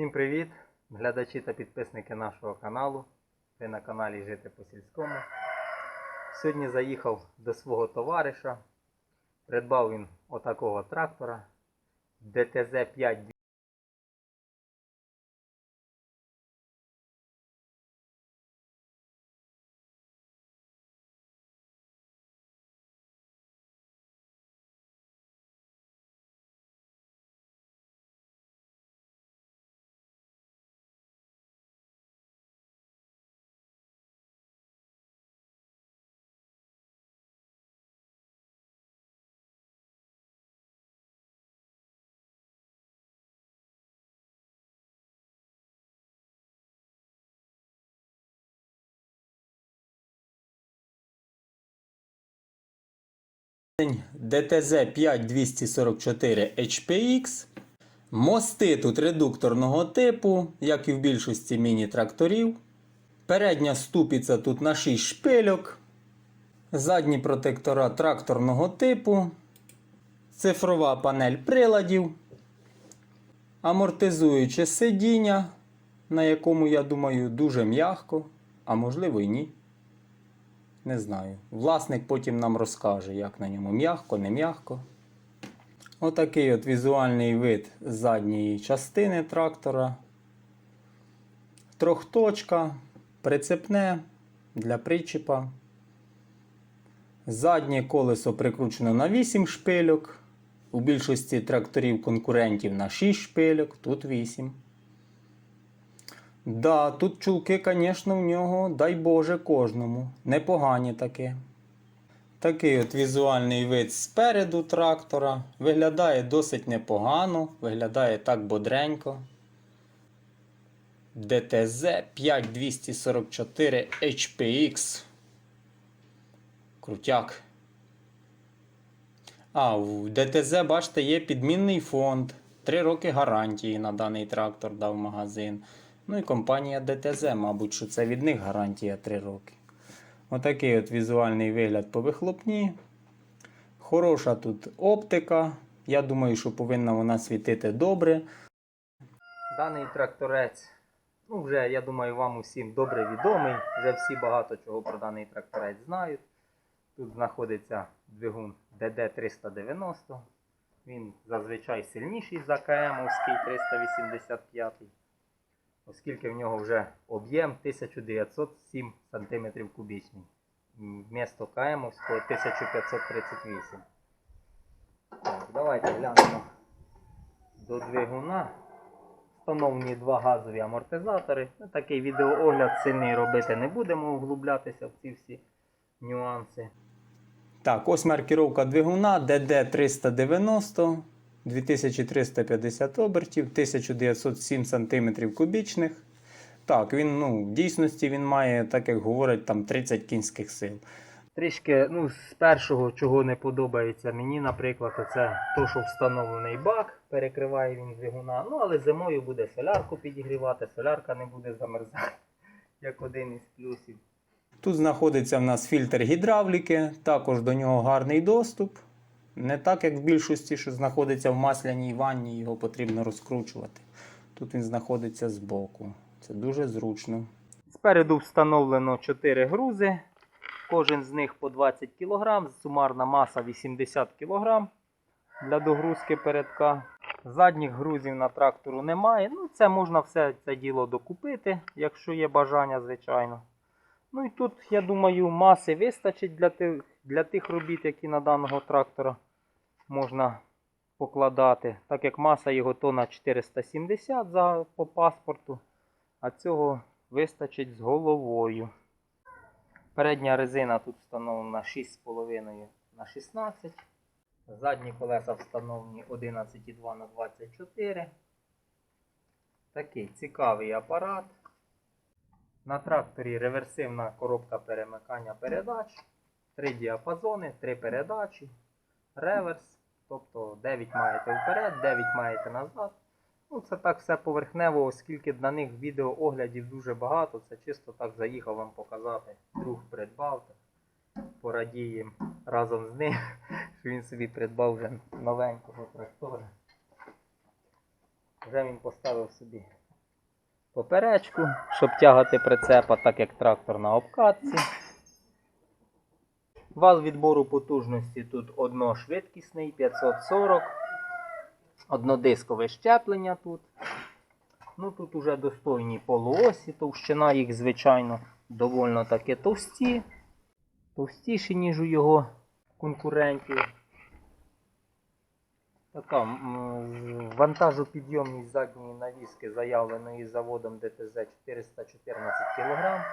Всім привіт, глядачі та підписники нашого каналу. Ви на каналі Жити по сільському. Сьогодні заїхав до свого товариша. Придбав він отакого трактора ДТЗ 5 ДТЗ 5244 HPX. Мости тут редукторного типу, як і в більшості міні-тракторів. Передня ступиця тут на 6 шпильок. Задні протектора тракторного типу. Цифрова панель приладів. Амортизуюче сидіння, на якому, я думаю, дуже м'ягко, а можливо і ні. Не знаю. Власник потім нам розкаже, як на ньому м'ягко, не м'ягко. Отакий от візуальний вид задньої частини трактора. Трьохточка, прицепне для причіпа. Заднє колесо прикручено на 8 шпильок. У більшості тракторів конкурентів на 6 шпильок, тут 8. Да, тут чулки, звісно, в нього, дай Боже, кожному. Непогані таке. Такий от візуальний вид спереду трактора. Виглядає досить непогано, виглядає так бодренько. ДТЗ 5244 HPX. Крутяк. А, в ДТЗ, бачите, є підмінний фонд. Три роки гарантії на даний трактор дав магазин. Ну і компанія ДТЗ, мабуть, що це від них гарантія 3 роки. Отакий от візуальний вигляд по вихлопні. Хороша тут оптика. Я думаю, що повинна вона світити добре. Даний тракторець, ну вже, я думаю, вам усім добре відомий. Вже всі багато чого про даний тракторець знають. Тут знаходиться двигун DD390. Він зазвичай сильніший за КМовський 385 оскільки в нього вже об'єм 1907 см кубічний. Вмісто КМовського 1538. Так, давайте глянемо до двигуна. Встановлені два газові амортизатори. Ну, такий відеоогляд сильний робити не будемо, углублятися в ці всі нюанси. Так, ось маркіровка двигуна DD390. 2350 обертів, 1907 см кубічних. Так, він ну, в дійсності він має, так як говорять, там 30 кінських сил. Трішки ну, з першого, чого не подобається мені, наприклад, це то, що встановлений бак, перекриває він двигуна. Ну, але зимою буде солярку підігрівати, солярка не буде замерзати, як один із плюсів. Тут знаходиться в нас фільтр гідравліки, також до нього гарний доступ. Не так, як в більшості, що знаходиться в масляній ванні, його потрібно розкручувати. Тут він знаходиться збоку. Це дуже зручно. Спереду встановлено 4 грузи. Кожен з них по 20 кг, сумарна маса 80 кг для догрузки передка. Задніх грузів на трактору немає. Ну, Це можна все це діло докупити, якщо є бажання, звичайно. Ну і тут, я думаю, маси вистачить для тих, для тих робіт, які на даного трактора можна покладати. Так як маса його тона 470 за, по паспорту, а цього вистачить з головою. Передня резина тут встановлена 6,5 на 16. Задні колеса встановлені 11,2 на 24. Такий цікавий апарат. На тракторі реверсивна коробка перемикання передач. Три діапазони, три передачі, реверс. Тобто 9 маєте вперед, 9 маєте назад. Ну, Це так все поверхнево, оскільки на них відеооглядів дуже багато. Це чисто так заїхав вам показати. Друг придбав. Порадіємо разом з ним, що він собі придбав вже новенького трактора. Вже він поставив собі поперечку, щоб тягати прицепа, так як трактор на обкатці. Вал відбору потужності тут одношвидкісний 540. Однодискове щеплення тут. Ну тут уже достойні полуосі, товщина їх, звичайно, довольно таки товсті. Товстіші, ніж у його конкурентів. Така м, вантажопідйомність задньої навіски заявленої заводом ДТЗ 414 кг.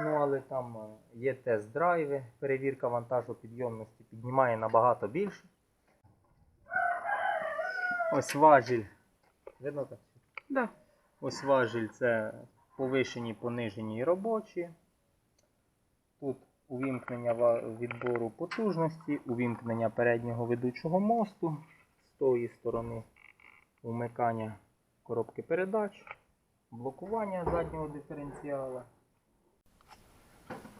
Ну, але там е, є тест-драйви, перевірка вантажопідйомності піднімає набагато більше. Ось важіль. Видно так? Да. Ось важіль це повишені, понижені і робочі. Тут увімкнення відбору потужності, увімкнення переднього ведучого мосту, тої сторони вмикання коробки передач, блокування заднього диференціала.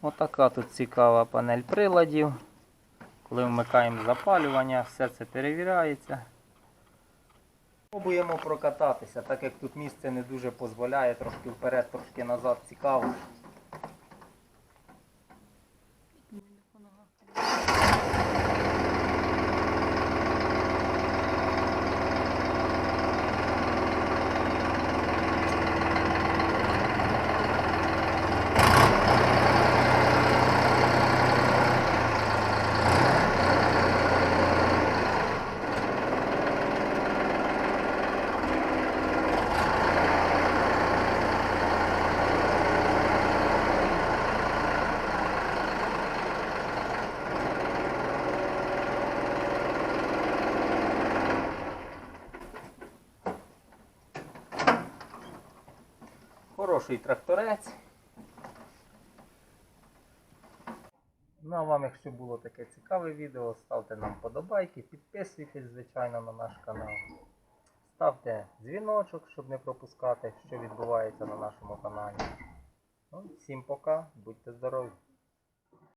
Отака тут цікава панель приладів. Коли вмикаємо запалювання, все це перевіряється. Пробуємо прокататися, так як тут місце не дуже дозволяє, трошки вперед, трошки назад цікаво. Хороший тракторець. Ну а вам, якщо було таке цікаве відео, ставте нам подобайки, підписуйтесь, звичайно, на наш канал. Ставте дзвіночок, щоб не пропускати, що відбувається на нашому каналі. Ну, всім пока, будьте здорові!